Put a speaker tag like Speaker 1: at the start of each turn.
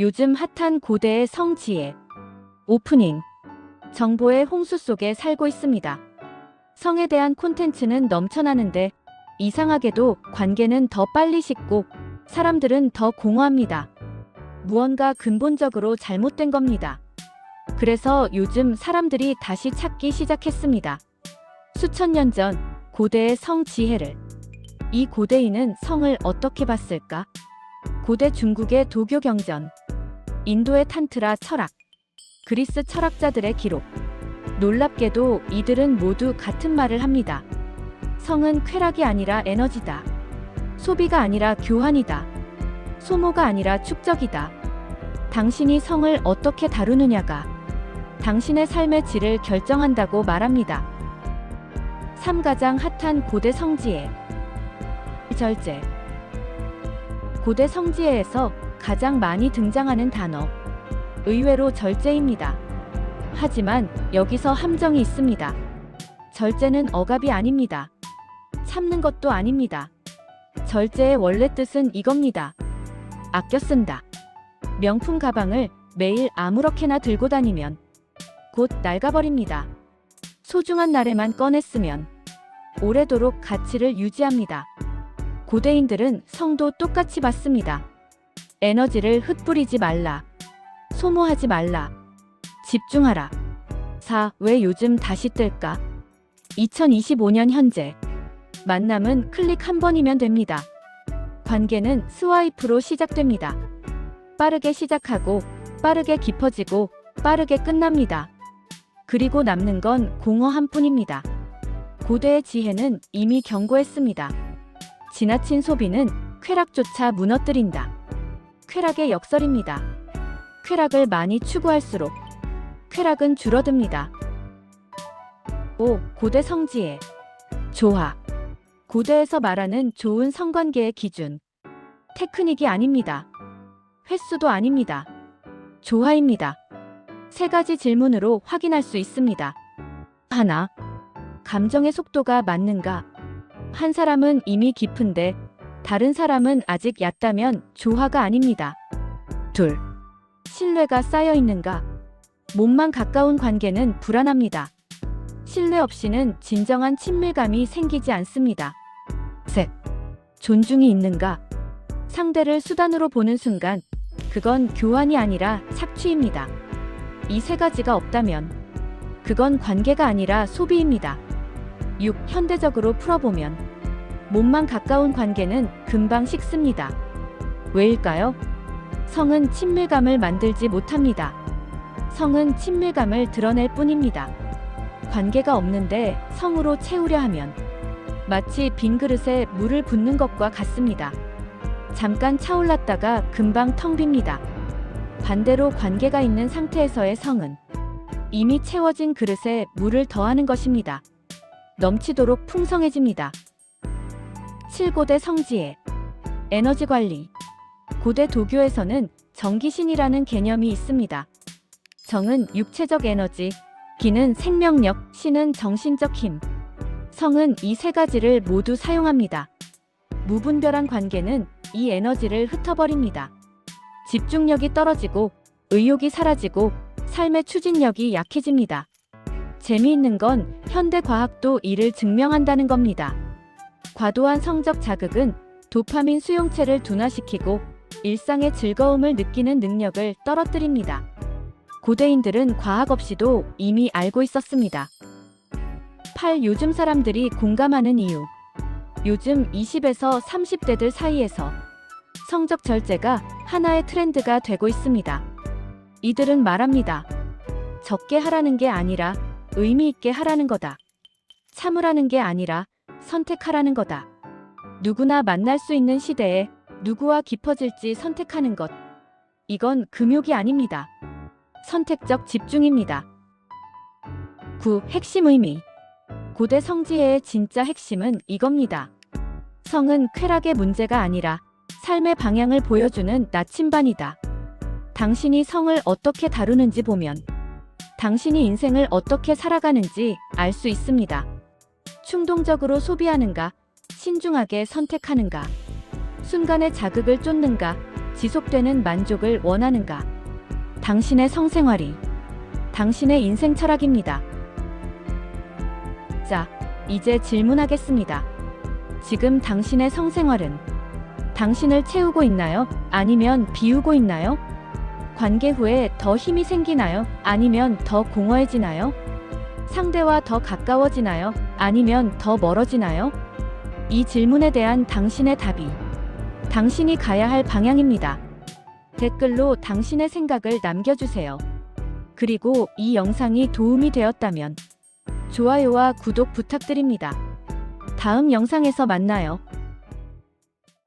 Speaker 1: 요즘 핫한 고대의 성지혜. 오프닝. 정보의 홍수 속에 살고 있습니다. 성에 대한 콘텐츠는 넘쳐나는데 이상하게도 관계는 더 빨리 식고 사람들은 더 공허합니다. 무언가 근본적으로 잘못된 겁니다. 그래서 요즘 사람들이 다시 찾기 시작했습니다. 수천 년 전 고대의 성 지혜를. 이 고대인은 성을 어떻게 봤을까? 고대 중국의 도교 경전, 인도의 탄트라 철학, 그리스 철학자들의 기록. 놀랍게도 이들은 모두 같은 말을 합니다. 성은 쾌락이 아니라 에너지다. 소비가 아니라 교환이다. 소모가 아니라 축적이다. 당신이 성을 어떻게 다루느냐가 당신의 삶의 질을 결정한다고 말합니다. 3가장 핫한 고대 성지혜 절제 고대 성지혜에서 가장 많이 등장하는 단어 의외로 절제입니다. 하지만 여기서 함정이 있습니다. 절제는 억압이 아닙니다. 참는 것도 아닙니다. 절제의 원래 뜻은 이겁니다. 아껴 쓴다. 명품 가방을 매일 아무렇게나 들고 다니면 곧 낡아버립니다. 소중한 날에만 꺼냈으면 오래도록 가치를 유지합니다. 고대인들은 성도 똑같이 받습니다. 에너지를 흩뿌리지 말라. 소모하지 말라. 집중하라. 4. 왜 요즘 다시 뜰까? 2025년 현재. 만남은 클릭 한 번이면 됩니다. 관계는 스와이프로 시작됩니다. 빠르게 시작하고, 빠르게 깊어지고, 빠르게 끝납니다. 그리고 남는 건 공허 한 뿐입니다. 고대의 지혜는 이미 경고했습니다. 지나친 소비는 쾌락조차 무너뜨린다. 쾌락의 역설입니다. 쾌락을 많이 추구할수록 쾌락은 줄어듭니다. 5. 고대 성지혜 조화 고대에서 말하는 좋은 성관계의 기준 테크닉이 아닙니다. 횟수도 아닙니다. 조화입니다. 세 가지 질문으로 확인할 수 있습니다. 하나. 감정의 속도가 맞는가? 한 사람은 이미 깊은데 다른 사람은 아직 얕다면 조화가 아닙니다. 둘. 신뢰가 쌓여 있는가? 몸만 가까운 관계는 불안합니다. 신뢰 없이는 진정한 친밀감이 생기지 않습니다. 셋. 존중이 있는가? 상대를 수단으로 보는 순간 그건 교환이 아니라 착취입니다. 이 세 가지가 없다면 그건 관계가 아니라 소비입니다. 6. 현대적으로 풀어보면 몸만 가까운 관계는 금방 식습니다. 왜일까요? 성은 친밀감을 만들지 못합니다. 성은 친밀감을 드러낼 뿐입니다. 관계가 없는데 성으로 채우려 하면 마치 빈 그릇에 물을 붓는 것과 같습니다. 잠깐 차올랐다가 금방 텅 빕니다. 반대로 관계가 있는 상태에서의 성은 이미 채워진 그릇에 물을 더하는 것입니다. 넘치도록 풍성해집니다. 7고대 성지혜 에너지 관리 고대 도교에서는 정기신이라는 개념이 있습니다. 정은 육체적 에너지, 기는 생명력, 신은 정신적 힘. 성은 이 세 가지를 모두 사용합니다. 무분별한 관계는 이 에너지를 흩어버립니다. 집중력이 떨어지고 의욕이 사라지고 삶의 추진력이 약해집니다. 재미있는 건 현대 과학도 이를 증명한다는 겁니다. 과도한 성적 자극은 도파민 수용체를 둔화시키고 일상의 즐거움을 느끼는 능력을 떨어뜨립니다. 고대인들은 과학 없이도 이미 알고 있었습니다. 8. 요즘 사람들이 공감하는 이유. 요즘 20에서 30대들 사이에서 성적 절제가 하나의 트렌드가 되고 있습니다. 이들은 말합니다. 적게 하라는 게 아니라 의미 있게 하라는 거다. 참으라는 게 아니라 선택하라는 거다. 누구나 만날 수 있는 시대에 누구와 깊어질지 선택하는 것. 이건 금욕이 아닙니다. 선택적 집중입니다. 9. 핵심 의미. 고대 성지혜의 진짜 핵심은 이겁니다. 성은 쾌락의 문제가 아니라 삶의 방향을 보여주는 나침반이다. 당신이 성을 어떻게 다루는지 보면 당신이 인생을 어떻게 살아가는지 알 수 있습니다. 충동적으로 소비하는가, 신중하게 선택하는가, 순간의 자극을 쫓는가, 지속되는 만족을 원하는가? 당신의 성생활이 당신의 인생 철학입니다. 자, 이제 질문하겠습니다. 지금 당신의 성생활은 당신을 채우고 있나요? 아니면 비우고 있나요? 관계 후에 더 힘이 생기나요? 아니면 더 공허해지나요? 상대와 더 가까워지나요? 아니면 더 멀어지나요? 이 질문에 대한 당신의 답이 당신이 가야 할 방향입니다. 댓글로 당신의 생각을 남겨주세요. 그리고 이 영상이 도움이 되었다면 좋아요와 구독 부탁드립니다. 다음 영상에서 만나요.